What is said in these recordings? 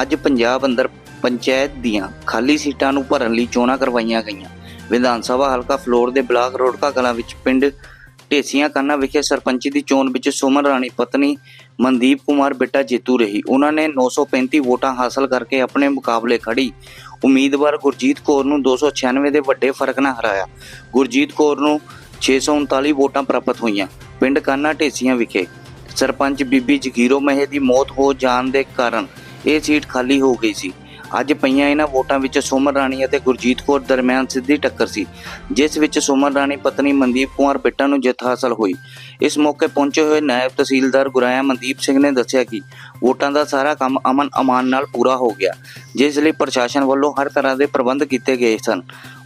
ਅੱਜ ਪੰਜਾਬ ਅੰਦਰ ਪੰਚਾਇਤ ਦੀਆਂ ਖਾਲੀ ਸੀਟਾਂ ਨੂੰ ਭਰਨ ਲਈ ਚੋਣਾਂ ਕਰਵਾਈਆਂ ਗਈਆਂ। ਵਿਧਾਨ ਸਭਾ ਹਲਕਾ ਫਲੋਰ ਦੇ ਬਲਾਕ ਰੋੜਕਾ ਕਲਾਂ ਵਿੱਚ ਪਿੰਡ ਢੇਸੀਆਂ ਕਾਨਾ ਵਿਖੇ ਸਰਪੰਚੀ ਦੀ ਚੋਣ ਵਿੱਚ ਸੁਮਨ ਰਾਣੀ, ਪਤਨੀ ਮਨਦੀਪ ਕੁਮਾਰ, ਬਿੱਟਾ ਜੇਤੂ ਰਹੀ। ਉਹਨਾਂ ਨੇ 935 ਵੋਟਾਂ ਹਾਸਲ ਕਰਕੇ ਆਪਣੇ ਮੁਕਾਬਲੇ ਖੜੀ ਉਮੀਦਵਾਰ ਗੁਰਜੀਤ ਕੌਰ ਨੂੰ 296 ਦੇ ਵੱਡੇ ਫ਼ਰਕ ਨਾਲ ਹਰਾਇਆ। ਗੁਰਜੀਤ ਕੌਰ ਨੂੰ 639 ਵੋਟਾਂ ਪ੍ਰਾਪਤ ਹੋਈਆਂ ਪਿੰਡ ਕਾਨਾ ਢੇਸੀਆਂ ਵਿਖੇ। ਸਰਪੰਚ ਬੀਬੀ ਜਗੀਰੋ ਮਹੇ ਦੀ ਮੌਤ ਹੋ ਜਾਣ ਦੇ ਕਾਰਨ ਇਹ ਸੀਟ ਖਾਲੀ ਹੋ ਗਈ ਸੀ। ਅੱਜ ਪਈਆਂ ਇਹਨਾਂ ਵੋਟਾਂ ਵਿੱਚ ਸੁਮਨ ਰਾਣੀ ਅਤੇ ਗੁਰਜੀਤ ਕੌਰ ਦਰਮਿਆਨ ਸਿੱਧੀ ਟੱਕਰ ਸੀ, ਜਿਸ ਵਿੱਚ ਸੁਮਨ ਰਾਣੀ, ਪਤਨੀ ਮਨਦੀਪ ਕੁਮਾਰ ਬਿੱਟਾ ਨੂੰ ਜਿੱਤ ਹਾਸਲ ਹੋਈ। ਇਸ ਮੌਕੇ ਪਹੁੰਚੇ ਹੋਏ ਨਾਇਬ ਤਹਿਸੀਲਦਾਰ ਗੁਰਾਇਆ ਮਨਦੀਪ ਸਿੰਘ ਨੇ ਦੱਸਿਆ ਕਿ ਵੋਟਾਂ ਦਾ ਸਾਰਾ ਕੰਮ ਅਮਨ ਅਮਾਨ ਨਾਲ ਪੂਰਾ ਹੋ ਗਿਆ, ਜਿਸ ਲਈ ਪ੍ਰਸ਼ਾਸਨ ਵੱਲੋਂ ਹਰ ਤਰ੍ਹਾਂ ਦੇ ਪ੍ਰਬੰਧ ਕੀਤੇ ਗਏ ਸਨ।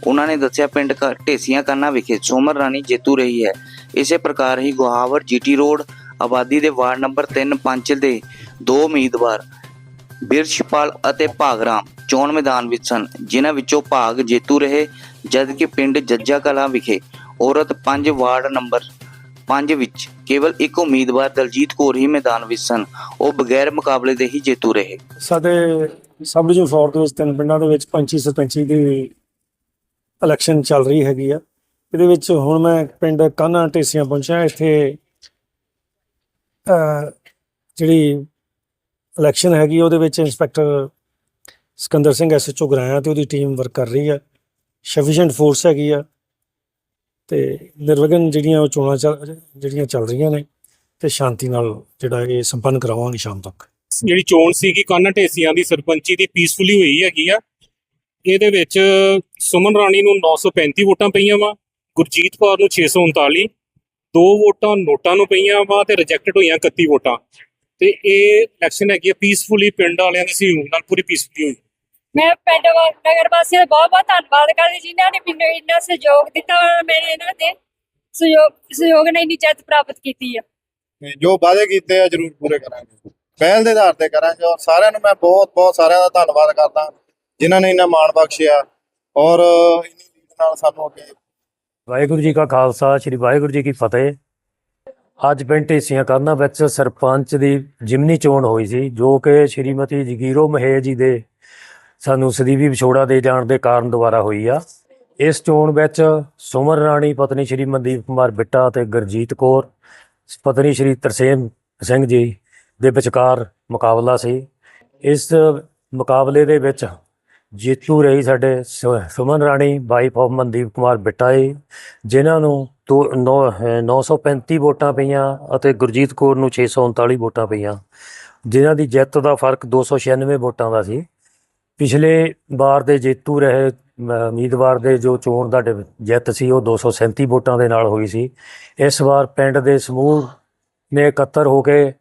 ਉਹਨਾਂ ਨੇ ਦੱਸਿਆ, ਪਿੰਡ ਘ- ਢੇਸੀਆਂ ਕਾਨਾ ਵਿਖੇ ਸੁਮਨ ਰਾਣੀ ਜੇਤੂ ਰਹੀ ਹੈ। ਇਸੇ ਪ੍ਰਕਾਰ ਹੀ ਗੁਹਾਵਰ, ਜੀਟੀ ਰੋਡ, ਆਬਾਦੀ ਦੇ ਵਾਰਡ ਨੰਬਰ 3 5 ਦੇ ਦੋ ਉਮੀਦਵਾਰ ਬਿਰਸ਼ਪਾਲ ਅਤੇ ਭਾਗਰਾਮ ਚੋਣ ਮੈਦਾਨ ਵਿੱਚ ਸਨ। ਜਿਨ੍ਹਾਂ ਵਿੱਚੋਂ ਭਾਗ ਜੇਤੂ ਰਹੇ ਜਦਕਿ ਪਿੰਡ ਜੱਜਾ ਕਲਾਂ ਵਿਖੇ ਔਰਤ 5 ਵਾਰਡ ਨੰਬਰ 5 ਵਿੱਚ ਕੇਵਲ ਇੱਕ ਉਮੀਦਵਾਰ ਦਲਜੀਤ ਕੌਰ ਹੀ ਮੈਦਾਨ ਵਿੱਚ ਸਨ। ਉਹ ਬਗੈਰ ਮੁਕਾਬਲੇ ਦੇ ਹੀ ਜੇਤੂ ਰਹੇ। ਸਾਡੇ ਸਬ ਡਿਵੀਜ਼ਨ ਫਲੋਰ ਦੇ ਵਿੱਚ ਤਿੰਨ ਪਿੰਡਾਂ ਦੇ ਵਿੱਚ ਪੰਚੀ ਸਰਪੰਚੀ ਦੀ ਇਲੈਕਸ਼ਨ ਚੱਲ ਰਹੀ ਹੈਗੀ ਆ। ਇਹਦੇ ਵਿੱਚ ਹੁਣ ਮੈਂ ਪਿੰਡ ਕਾਨਾ ਢੇਸੀਆਂ ਪਹੁੰਚਿਆ। ਇੱਥੇ ਅਹ, ਜਿਹੜੀ ਇਲੈਕਸ਼ਨ ਹੈਗੀ, ਉਹਦੇ ਵਿੱਚ ਇੰਸਪੈਕਟਰ ਸਿਕੰਦਰ ਸਿੰਘ ਐਸਐਚਓ ਗਰਾਇਆ ਤੇ ਉਹਦੀ ਟੀਮ ਵਰਕ ਕਰ ਰਹੀ ਆ। ਸਫੀਸ਼ੀਐਂਟ ਫੋਰਸ ਹੈਗੀ ਆ ਤੇ ਨਿਰਵਿਘਨ ਜਿਹੜੀਆਂ ਉਹ ਚੋਣਾਂ ਚੱਲ, ਜਿਹੜੀਆਂ ਚੱਲ ਰਹੀਆਂ ਨੇ ਤੇ ਸ਼ਾਂਤੀ ਨਾਲ ਜਿਹੜਾ ਇਹ ਸੰਪੰਨ ਕਰਾਵਾਂਗੇ ਸ਼ਾਮ ਤੱਕ। ਜਿਹੜੀ ਚੋਣ ਸੀਗੀ, ਕਾਨਾ ਢੇਸੀਆਂ ਦੀ ਸਰਪੰਚੀ ਦੀ ਪੀਸਫੁਲੀ ਹੋਈ ਹੈਗੀ ਆ। ਇਹਦੇ ਵਿੱਚ ਸੁਮਨ ਰਾਣੀ ਨੂੰ 935 ਵੋਟਾਂ ਪਈਆਂ ਵਾ, ਗੁਰਜੀਤ ਕੌਰ ਨੂੰ 639 ਦੋ ਵੋਟਾਂ ਨੋਟਾਂ ਨੂੰ ਪਈਆਂ ਵਾ ਤੇ ਰਿਜੈਕਟਡ ਹੋਈਆਂ 31 ਵੋਟਾਂ। ਤੇ ਇਹ ਇਲੈਕਸ਼ਨ ਹੈਗੀ ਆ ਪੀਸਫੁਲੀ ਪਿੰਡ ਵਾਲਿਆਂ ਦੀ ਸਹਿਯੋਗ ਨਾਲ ਪੂਰੀ ਪੀਸਫੁਲੀ ਹੋਈ। ਮੈਂ ਪਿੰਡ ਵਾ- ਨਗਰ ਵਾਸੀਆਂ ਦਾ ਬਹੁਤ ਬਹੁਤ ਧੰਨਵਾਦ ਕਰਦੀ ਜਿਨ੍ਹਾਂ ਨੇ ਮੈਨੂੰ ਇੰਨਾ ਸਹਿਯੋਗ ਦਿੱਤਾ ਔਰ ਮੈਂ ਇਹਨਾਂ ਦੇ ਸਹਿਯੋਗ ਸਹਿਯੋਗ ਨਾਲ ਇੰਨੀ ਜਿੱਤ ਪ੍ਰਾਪਤ ਕੀਤੀ ਆ। ਤੇ ਜੋ ਵਾਅਦੇ ਕੀਤੇ ਆ ਜ਼ਰੂਰ ਪੂਰੇ ਕਰਾਂਗੇ। ਪਹਿਲ ਦੇ ਆਧਾਰ ਤੇ ਕਰਾਂਗੇ ਔਰ ਸਾਰਿਆਂ ਨੂੰ ਮੈਂ ਬਹੁਤ ਬਹੁਤ ਸਾਰਿਆਂ ਦਾ ਧੰਨਵਾਦ ਕਰਦਾ ਜਿਨ੍ਹਾਂ ਨੇ ਇੰਨਾ ਮਾਣ ਬਖਸ਼ਿਆ ਔਰ ਇੰਨੀ ਲੀਡ ਨਾਲ ਸਾਨੂੰ ਅੱਗੇ ਵਾਹਿਗੁਰੂ ਜੀ ਕਾ ਖਾਲਸਾ ਸ੍ਰੀ ਵਾਹਿਗੁਰੂ ਜੀ ਕੀ ਫਤਿਹ। ਅੱਜ ਪਿੰਡ ਢੇਸੀਆਂ ਕਰਨਾ, ਵਿੱਚ ਸਰਪੰਚ ਦੀ ਜਿਮਨੀ ਚੋਣ ਹੋਈ ਸੀ, ਜੋ ਕਿ ਸ਼੍ਰੀਮਤੀ ਜਗੀਰੋ ਮਹੇ ਜੀ ਦੇ ਸਾਨੂੰ ਸਦੀਵੀ ਵਿਛੋੜਾ ਦੇ ਜਾਣ ਦੇ ਕਾਰਨ ਦੁਆਰਾ ਹੋਈ ਆ। ਇਸ ਚੋਣ ਵਿੱਚ ਸੁਮਨ ਰਾਣੀ, ਪਤਨੀ ਸ਼੍ਰੀ ਮਨਦੀਪ ਕੁਮਾਰ ਬਿੱਟਾ ਤੇ ਗੁਰਜੀਤ ਕੌਰ, ਪਤਨੀ ਸ਼੍ਰੀ ਤਰਸੇਮ ਸਿੰਘ ਜੀ ਦੇ ਵਿਚਕਾਰ ਮੁਕਾਬਲਾ ਸੀ। ਇਸ ਮੁਕਾਬਲੇ ਦੇ ਵਿੱਚ ਜੇਤੂ ਰਹੀ ਸਾਡੇ ਸੁ- ਸੁਮਨ ਰਾਣੀ ਵਾਈਫ ਆਫ ਮਨਦੀਪ ਕੁਮਾਰ ਬਿੱਟਾ ਜੀ ਜਿਨ੍ਹਾਂ ਨੂੰ ਦੋ- ਨੌ- ਅਹ 935 ਵੋਟਾਂ ਪਈਆਂ ਅਤੇ ਗੁਰਜੀਤ ਕੌਰ ਨੂੰ 639 ਵੋਟਾਂ ਪਈਆਂ ਜਿਨ੍ਹਾਂ ਦੀ ਜਿੱਤ ਦਾ ਫ਼ਰਕ 296 ਵੋਟਾਂ ਦਾ ਸੀ। ਪਿਛਲੇ ਵਾਰ ਦੇ ਜੇਤੂ ਰਹੇ ਅਮ, ਉਮੀਦਵਾਰ ਦੇ ਜੋ ਚੋਣ ਦਾ ਡਿਵ- ਜਿੱਤ ਸੀ ਉਹ 237 ਵੋਟਾਂ ਦੇ ਨਾਲ ਹੋਈ ਸੀ। ਇਸ ਵਾਰ ਪਿੰਡ ਦੇ ਸਮੂਹ ਨੇ ਇਕੱਤਰ ਹੋ ਕੇ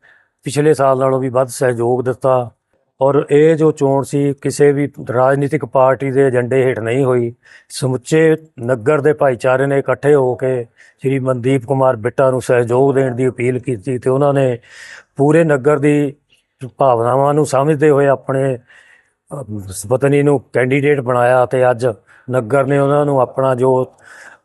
ਪਿਛਲੇ ਸਾਲ ਨਾਲੋਂ ਵੀ ਵੱਧ ਸਹਿਯੋਗ ਦਿੱਤਾ। ਔਰ ਇਹ ਜੋ ਚੋਣ ਸੀ, ਕਿਸੇ ਵੀ ਰਾਜਨੀਤਿਕ ਪਾਰਟੀ ਦੇ ਏਜੰਡੇ ਹੇਠ ਨਹੀਂ ਹੋਈ। ਸਮੁੱਚੇ ਨਗਰ ਦੇ ਭਾਈਚਾਰੇ ਨੇ ਇਕੱਠੇ ਹੋ ਕੇ ਸ਼੍ਰੀ ਮਨਦੀਪ ਕੁਮਾਰ ਬਿੱਟਾ ਨੂੰ ਸਹਿਯੋਗ ਦੇਣ ਦੀ ਅਪੀਲ ਕੀਤੀ ਤੇ ਉਹਨਾਂ ਨੇ ਪੂਰੇ ਨਗਰ ਦੀ ਭਾਵਨਾਵਾਂ ਨੂੰ ਸਮਝਦੇ ਹੋਏ ਆਪਣੇ ਪਤਨੀ ਨੂੰ ਕੈਂਡੀਡੇਟ ਬਣਾਇਆ ਤੇ ਅੱਜ ਨਗਰ ਨੇ ਉਹਨਾਂ ਨੂੰ ਆਪਣਾ ਜੋ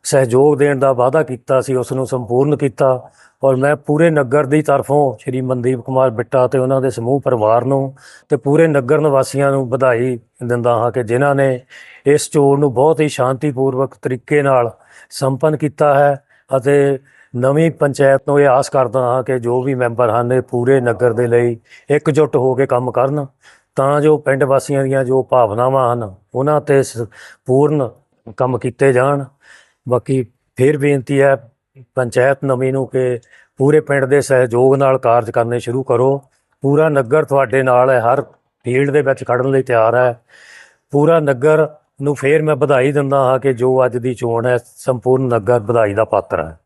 ਸਹਿਯੋਗ ਦੇਣ ਦਾ ਵਾਅਦਾ ਕੀਤਾ ਸੀ, ਉਸ ਨੂੰ ਸੰਪੂਰਨ ਕੀਤਾ। ਔਰ ਮੈਂ ਪੂਰੇ ਨਗਰ ਦੀ ਤਰਫੋਂ ਸ਼੍ਰੀ ਮਨਦੀਪ ਕੁਮਾਰ ਬਿੱਟਾ ਤੇ ਉਹਨਾਂ ਦੇ ਸਮੂਹ ਪਰਿਵਾਰ ਨੂੰ ਤੇ ਪੂਰੇ ਨਗਰ ਨਿਵਾਸੀਆਂ ਨੂੰ ਵਧਾਈ ਦਿੰਦਾ ਹਾਂ ਕਿ ਜਿਨ੍ਹਾਂ ਨੇ ਇਸ ਚੋਣ ਨੂੰ ਬਹੁਤ ਹੀ ਸ਼ਾਂਤੀਪੂਰਵਕ ਤਰੀਕੇ ਨਾਲ ਸੰਪੰਨ ਕੀਤਾ ਹੈ ਅਤੇ ਨਵੀਂ ਪੰਚਾਇਤ ਨੂੰ ਇਹ ਆਸ ਕਰਦਾ ਹਾਂ ਕਿ ਜੋ ਵੀ ਮੈਂਬਰ ਹਨ ਇਹ ਪੂਰੇ ਨਗਰ ਦੇ ਲਈ ਇਕਜੁੱਟ ਹੋ ਕੇ ਕੰਮ ਕਰਨ, ਤਾਂ ਜੋ ਪਿੰਡ ਵਾਸੀਆਂ ਦੀਆਂ ਜੋ ਭਾਵਨਾਵਾਂ ਹਨ, ਉਹਨਾਂ ਤੇ ਸ- ਪੂਰਨ ਕੰਮ ਕੀਤੇ ਜਾਣ। ਬਾਕੀ ਫਿਰ ਬੇਨਤੀ ਹੈ ਪੰਚਾਇਤ ਨਵੀਂ ਨੂੰ ਕਿ ਪੂਰੇ ਪਿੰਡ ਦੇ ਸਹਿਯੋਗ ਨਾਲ ਕਾਰਜ ਕਰਨੇ ਸ਼ੁਰੂ ਕਰੋ। ਪੂਰਾ ਨਗਰ ਤੁਹਾਡੇ ਨਾਲ ਹੈ, ਹਰ ਫੀਲਡ ਦੇ ਵਿੱਚ ਖੜਨ ਲਈ ਤਿਆਰ ਹੈ। ਪੂਰਾ ਨਗਰ ਨੂੰ ਫੇਰ ਮੈਂ ਵਧਾਈ ਦਿੰਦਾ ਹਾਂ ਕਿ ਜੋ ਅੱਜ ਦੀ ਚੋਣ ਹੈ, ਸੰਪੂਰਨ ਨਗਰ ਵਧਾਈ ਦਾ ਪਾਤਰ ਹੈ।